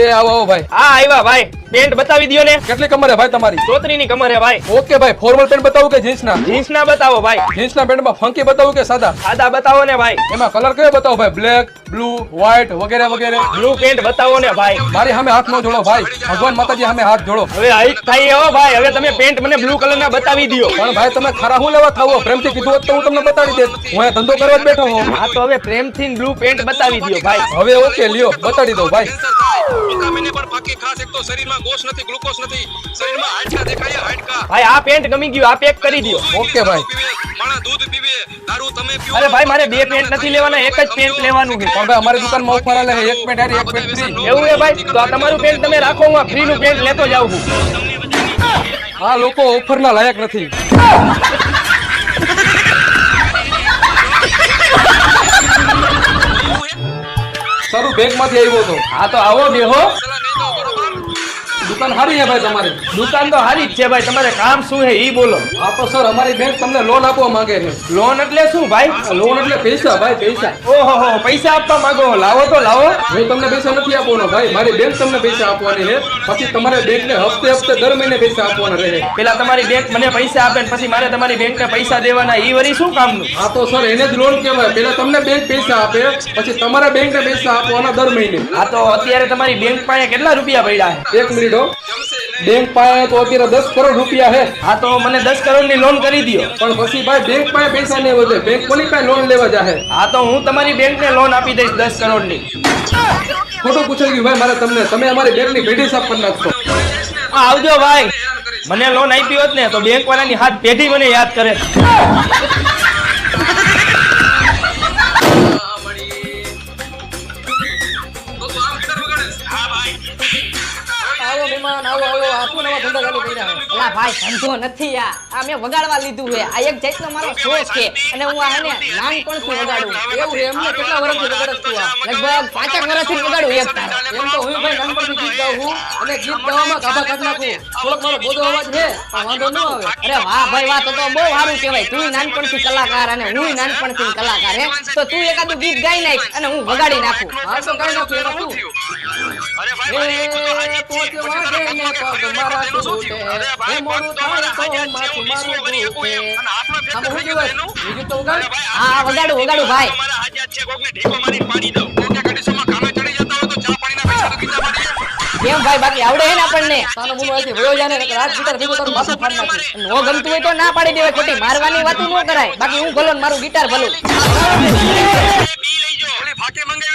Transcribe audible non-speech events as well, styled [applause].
એ આવો આવો ભાઈ. હા આવ્યા ભાઈ. પેન્ટ બતાવી દ્યો ને. કેટલી કમર હે ભાઈ તમારી? ચોતરી ની કમર હે ભાઈ. ઓકે ભાઈ ફોર્મલ પેન્ટ બતાવું કે જીન્સ ના જીન્સ ના બતાવો ભાઈ. જીન્સ ના પેન્ટમાં ફંકી બતાવું કે સાદા? સાદા બતાવો ને ભાઈ. એમાં કલર કયો બતાવો ભાઈ? બ્લેક બ્લુ વ્હાઈટ વગેરે વગેરે. બ્લુ પેન્ટ બતાવો ને ભાઈ. મારી સામે હાથ નો જોડો ભાઈ. ભગવાન માતાજી સામે હાથ જોડો. હવે હાઈટ થાય હો ભાઈ. હવે તમે પેન્ટ મને બ્લુ કલર ના બતાવી દ્યો. પણ ભાઈ તમે ખરા હું લેવા થાવો? પ્રેમથી કીધું હોત તો હું તમને બતાડી દેત. હું અહીંયા ધંધો કરવા જ બેઠો હું હા તો હવે પ્રેમથી બ્લુ પેન્ટ બતાવી દ્યો ભાઈ. હવે ઓકે લ્યો બતાડી દો ભાઈ. વિટામિન પણ પાકી ખાસ એક તો શરીરમાં ગોશ નથી ગ્લુકોઝ નથી. શરીરમાં હાડકા દેખાય હાડકા. ભાઈ આ પેન્ટ ગમી ગયું આ પેક કરી દ્યો. ઓકે ભાઈ. માણા દૂધ પીવે દારૂ તમે પીવો અરે ભાઈ મારે બે પેન્ટ નથી લેવાના એક જ પેન્ટ લેવાનું છે. પણ ભાઈ અમારી દુકાનમાં ઓફર આલે એક પેન્ટ હારી એક પેન્ટ ફ્રી. એવું છે ભાઈ? તો આ તમારું પેન્ટ તમે રાખો હું આ ફ્રી નું પેન્ટ લેતો જાઉં છું. આ લોકો ઓફર ના લાયક નથી. [laughs] સારું બેગમાંથી આવ્યો હતો હા તો આવો બેહો. દુકાન સારી છે ભાઈ તમારી? દુકાન તો સારી જ છે ભાઈ તમારે કામ શું છે ઈ બોલો. આ તો સર અમારી બેંક તમને લોન આપવા માંગે છે. લોન એટલે શું ભાઈ? લોન એટલે પૈસા ભાઈ પૈસા. ઓહો હો પૈસા આપવા માંગો લાવો તો લાવો. હું તમને પૈસા નથી આપવાનો ભાઈ. મારી બેંક તમને પૈસા આપવાની છે. પછી તમારે બેંક ને હપ્તે હપ્તે દર મહિને પૈસા આપવાના રહે. પેલા તમારી બેંક મને પૈસા આપે ને પછી મારે તમારી બેંક ને પૈસા દેવાના ઈ વરી શું કામનું? હા તો સર એને જ લોન કહેવાય. પેલા તમને બેંક પૈસા આપે પછી તમારા બેંક ને પૈસા આપવાના દર મહિને. આ તો અત્યારે તમારી બેંક પાસે કેટલા રૂપિયા પડ્યા? છે એક મિનિટ હો. બેંક પાસે તો અત્યારે દસ કરોડ રૂપિયા છે. હા તો મને દસ કરોડની લોન કરી દો પણ પછી ભાઈ બેંક પાસે પૈસા નહીં વધે. બેંક કોની પાસે લોન લેવા જાહે? હા તો હું તમારી બેંક ને લોન આપી દઈશ દસ કરોડની ખોટું પૂછાઈ ગયું ભાઈ મારે તમને. તમે અમારી બેંકની પેઢી સાફ કરી નાખશો. આવજો ભાઈ. મને લોન આપી હોત ને તો બેંક વાળાની હાથ પેઢી મને યાદ કરે. મહેમાન આવો આવો આપો નવા ધંધા ચાલુ કર્યા અલા ભાઈ ધંધો નથી આ આ મેં વગાડવા લીધું છે આ એક જાતનો મારો શોખ છે અને હું આ હેને નાનપણથી વગાડું એવું એમને કેટલા વર્ષથી વગાડસ તું આ લગભગ પાંચેક વર્ષથી વગાડું એક તારે એમ તો હું ભાઈ નાનપણથી ગીત ગાઉં છું અને ગીત ગાવામાં ગાભા કાઢ નાખું થોડોક મારો બોધો અવાજ છે પણ વાંધો ન આવે અરે વાહ ભાઈ વાહ તો તો બહુ સારું કહેવાય તું નાનપણથી કલાકાર અને હું નાનપણથી કલાકાર હે તો તું એકાદું ગીત ગાઈ નાખ અને હું વગાડી નાખું હા તો કઈ નાખું એમાં શું અરે ભાઈ કામે ભાઈ બાકી આવડે હે ને આપણને? તાનો મુનો અહીંથી વયો જાય ને નકર રાત ગીટાર ભેગું તારું માથું ફાડી નાખે નો ગમતું હોય તો ના પાડી દેવાય ખોટી. મારવાની વાત ન કરાય. બાકી હું ભલો ને મારું ગિટાર ભલું. બી લઈ જો ઓલી ફાકે મંગે